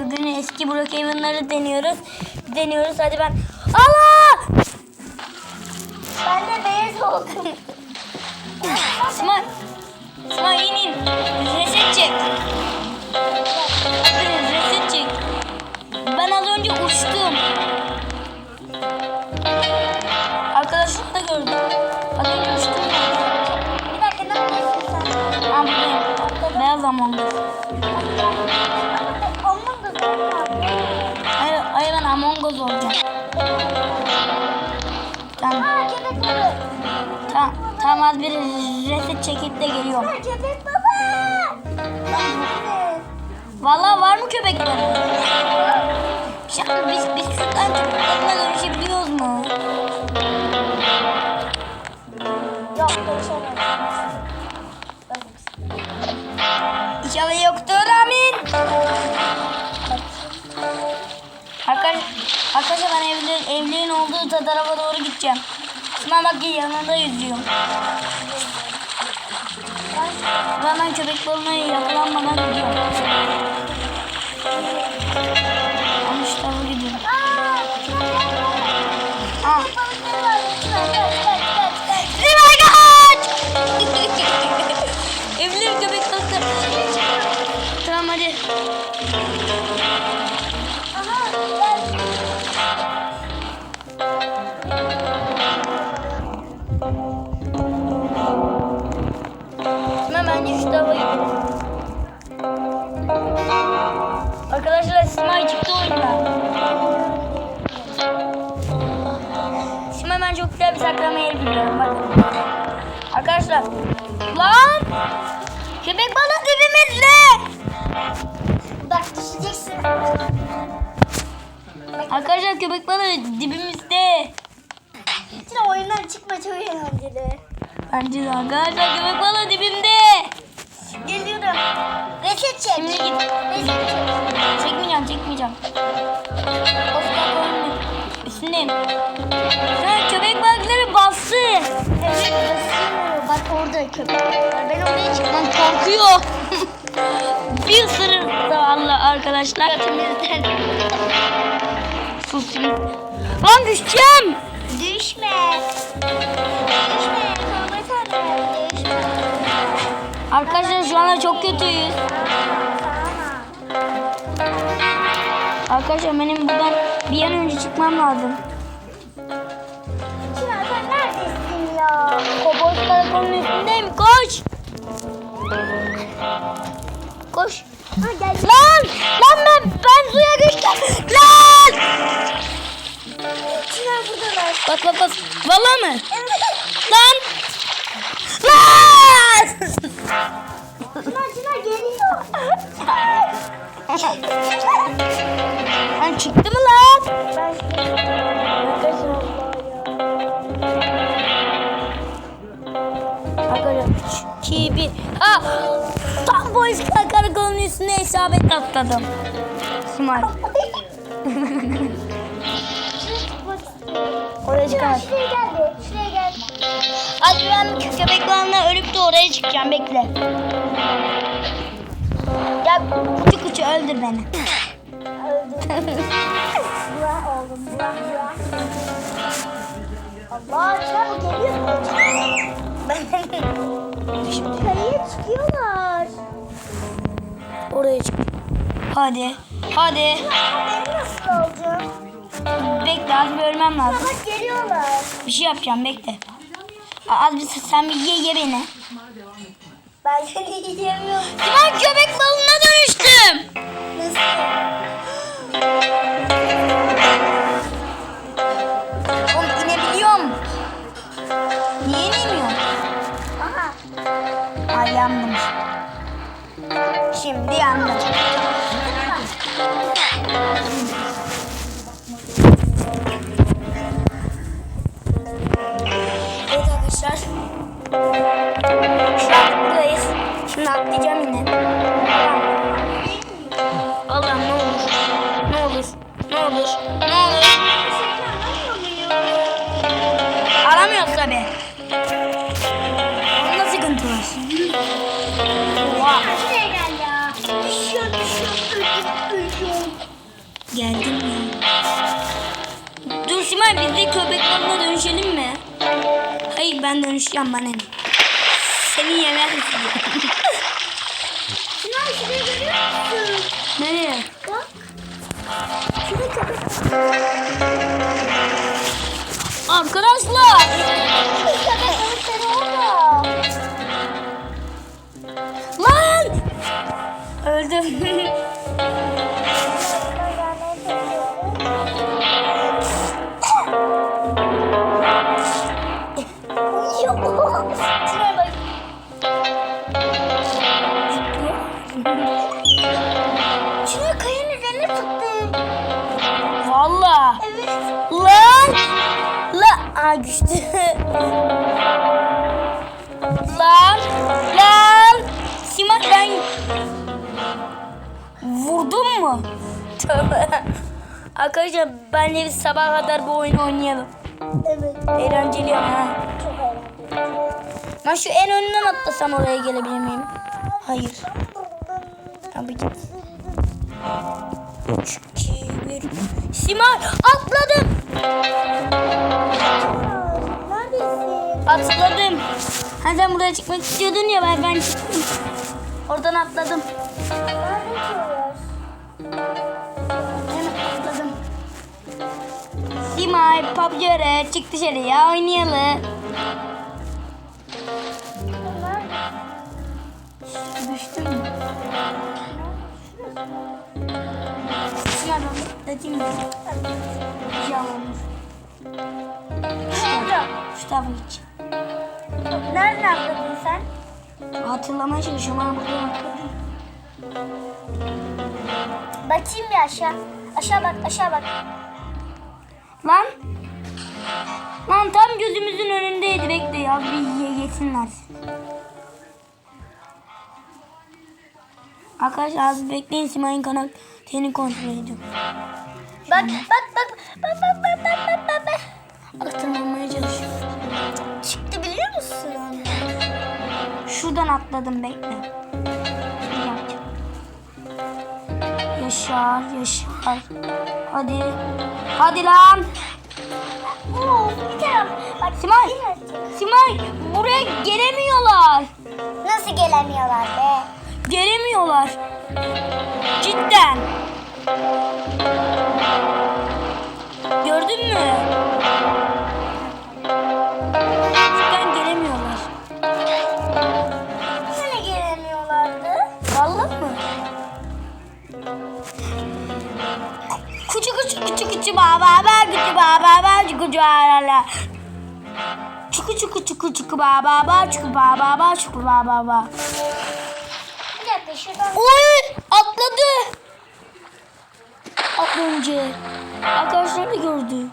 Bugün eski Brookhaven'ları deniyoruz. Deniyoruz hadi ben. Allah! Ben de beyaz oldum. İsmail. İsmail in in. Reset çek. Reset çek. Ben az önce uçtum. Arkadaşlar da gördüm. Az önce uçtum. Bir dakika ne yapıyorsun sen? Ha buradayım. Beyaz Among Hayır, hayır ben Among Us olacağım. Tamam. Aa köpek balığı. Tamam, tamam az bir reset çekip de geliyorum. Aa köpek balığı. Vallahi var mı köpek balığı? Ya biz biz şuradan köpek balığına dönüşebiliyoruz mu? Yok görüşemem. Arkadaşlar ben evli, evliliğin olduğu ta- tarafa doğru gideceğim. İsmail bak yanında yüzüyorum. Ben hemen köpek balığına yakalanmadan gidiyorum. Ben çok güzel bir saklama yeri biliyorum. Bakın. Arkadaşlar. Lan! Köpek balığı dibimizde. Bak düşeceksin. Arkadaşlar köpek balığı dibimizde. Şimdi oyundan çıkma çok eğlenceli. Bence de arkadaşlar köpek balığı dibimde. Geliyorum. Reset çek. Şimdi git. Reset çek. Çekmeyeceğim, çekmeyeceğim. Oscar koymuyor. Üstündeyim. Bak orada köpek var. Ben oraya çıkmam. Korkuyor. bir ısırır Allah arkadaşlar. Götümüzden. Sus şimdi. Lan düşeceğim. Düşme. Düşme. Arkadaşlar şu anda çok kötüyüz. Arkadaşlar benim buradan bir an önce çıkmam lazım. Karakolun üstündeyim. Koş. Koş. Ha gel. Lan! Lan ben, ben suya düştüm. Lan! Çınar buradalar. Bak bak bak. Valla mı? Lan! Lan! Çınar Çınar geliyor. Lan çıktı mı lan? Ben Arkadaşlar 3, 2, 1. Ha! Tam boş karakolun üstüne isabet atladım. Smile. Oraya çıkamaz. Şuraya geldi. Şuraya gel. Hadi ben köpek balığına ölüp de oraya çıkacağım bekle. Ya kuçu kuçu öldür beni. Öldüm. Burak oldum. Burak Burak. Allah Çınar bu geliyor. Yukarıya çıkıyorlar. oraya çık. Hadi. Hadi. Ben nasıl olacağım? Bekle az bir ölmem lazım. Bak geliyorlar. Bir şey yapacağım bekle. Az bir sen bir ye ye beni. Ben seni yiyemiyorum. Ben köpek balığına dönüştüm. Nasıl? Şimdi yandım. Evet arkadaşlar. Şu an buradayız. Şimdi atlayacağım yine. Allah'ım ne olur. Ne olur. Ne olur. Ne olur. Aramıyoruz tabi. Dönüşelim mi? Hayır ben dönüşeceğim bana ne? Seni yemek istiyorum. Çınar şurayı görüyor musun? Nereye? Bak. Şurada köpek. Arkadaşlar. Aa düştü. Lan! Lan! Simay ben... Vurdun mu? Tövbe. Arkadaşlar benle biz sabaha kadar bu oyunu oynayalım. Evet. Eğlenceli ama. ha. Ben şu en önünden atlasam oraya gelebilir miyim? Hayır. Abi git. 3, 2, 1. Simay atladım. Atladım. Hani sen buraya çıkmak istiyordun ya ben, ben çıktım. Oradan atladım. atladım. Simay, PUBG öre, çık dışarıya oynayalım. Düştüm. Şuna ben dedim ya. Yağmur. Şu tarafın. Nereden atladın sen? Hatırlamaya çalışıyorum ama buradan atladım. Bakayım bir aşağı. Aşağı bak, aşağı bak. Lan. Lan tam gözümüzün önündeydi. Bekle ya bir ye yesinler. Arkadaşlar az bekleyin Simay'ın karakterini kontrol ediyorum. Bak, bak, bak, bak, bak, bak, bak, bak, bak. Atlamamaya çalışıyorum. Çıktı biliyor musun? Şuradan atladım bekle. Yaşar, yaşar. Hadi. Hadi lan. Oo, bir taraf. Bak, Simay. Simay buraya gelemiyorlar. Nasıl gelemiyorlar be? Gelemiyorlar. Cidden. Gördün mü? Çuku çuku çuku çuku baba ba çuku baba ba çuku baba ba. Bir dakika şuradan. Oy atladı. Önce. Arkadaşlar da gördü.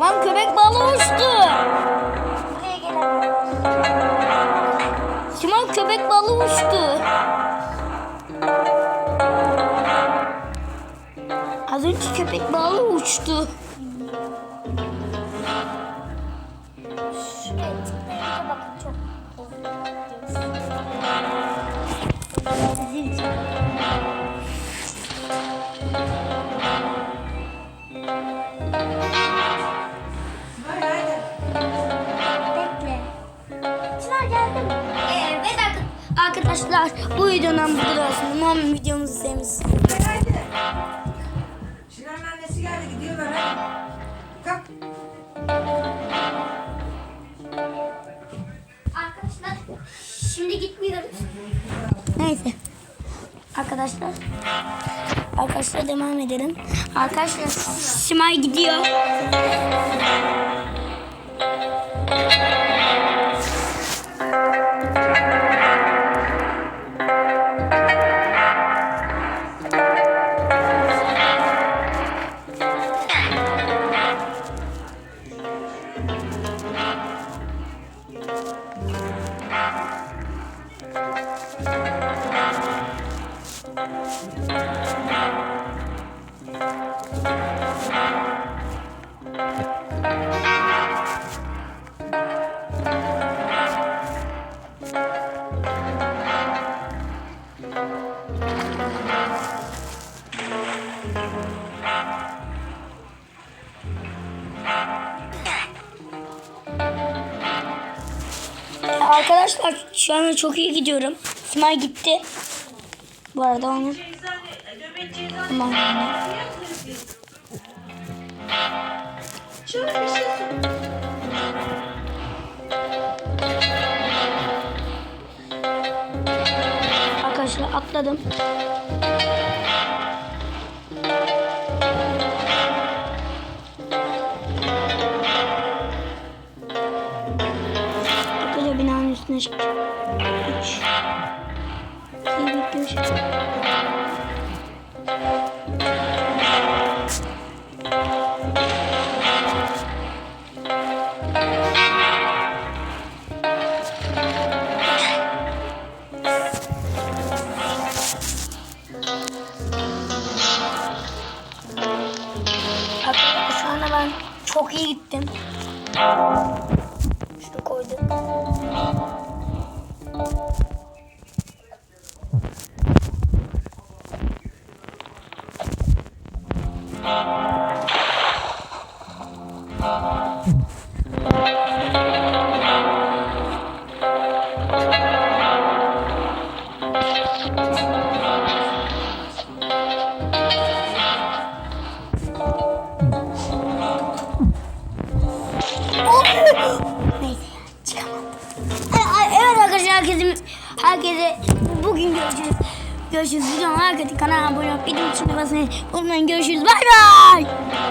Lan köpek balığı uçtu. Buraya gelemiyorlar. Simon köpek balığı uçtu. Az önce köpek balığı uçtu. Arkadaşlar bu videonun bu kadar olsun. Umarım videomuzu sevmişsiniz. Şimdi gitmiyoruz. Neyse. Arkadaşlar. Arkadaşlar devam edelim. Arkadaşlar Simay gidiyor. Arkadaşlar şu an çok iyi gidiyorum. Simay gitti. Bu arada onu... Tamam. Arkadaşlar atladım. Arkadaşlar binanın üstüne çıkacağım gitmiş. Çok iyi gittim. Şunu koydum. Herkese bugün görüşürüz. Görüşürüz. Videomu herkese kanala abone olup videomu için basmayı unutmayın. Görüşürüz. Bay bay.